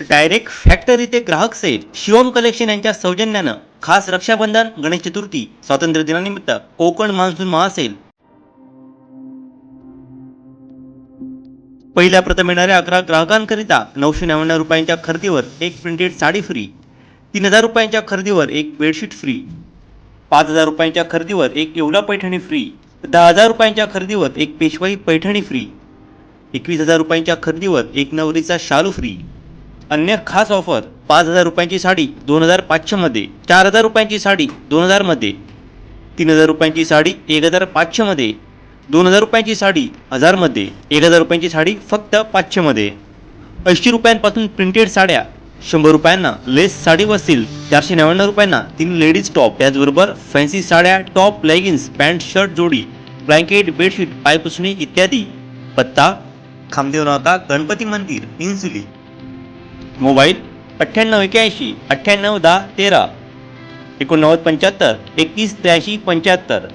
Direct factory ते ग्राहक sale Shivam collection यांच्या सौजन्यानं खास रक्षाबंधन गणेश चतुर्थी स्वातंत्र्य दिनानिमित्त कोकण मान्सून महासेल. पहिल्या प्रथम येणाऱ्या अकरा ग्राहकांकरिता नऊशे नव्याण्णव रुपयांच्या खरेदीवर एक प्रिंटेड साडी फ्री तीन हजार रुपयांच्या खरेदीवर एक बेडशीट फ्री पाच हजार रुपयांच्या खरेदीवर एक येवला पैठणी फ्री दहा हजार रुपयांच्या खरेदीवर एक पेशवाई पैठणी फ्री एकवीस हजार रुपयांच्या खरेदीवर एक नवरीचा शालू फ्री अन्य खास ऑफर पाच हजार रुपयांची साडी दोन हजार पाचशेमध्ये चार हजार रुपयांची साडी दोन हजारमध्ये तीन हजार रुपयांची साडी एक हजार पाचशेमध्ये दोन हजार रुपयांची साडी हजारमध्ये एक हजार रुपयांची साडी फक्त पाचशेमध्ये ऐंशी रुपयांपासून प्रिंटेड साड्या शंभर रुपयांना लेस साडी बसतील चारशे नव्याण्णव रुपयांना तीन लेडीज टॉप त्याचबरोबर फॅन्सी साड्या टॉप लेगिन्स पॅन्ट शर्ट जोडी ब्लँकेट बेडशीट पायपुसणी इत्यादी. पत्ता खामदेव नाका गणपती मंदिर इन्सुली. मोबाईल अठ्ठ्याण्णव एक्याऐंशी अठ्ठ्याण्णव दहा तेरा. एकोणनव्वद पंच्याहत्तर एकतीस त्र्याऐंशी पंच्याहत्तर.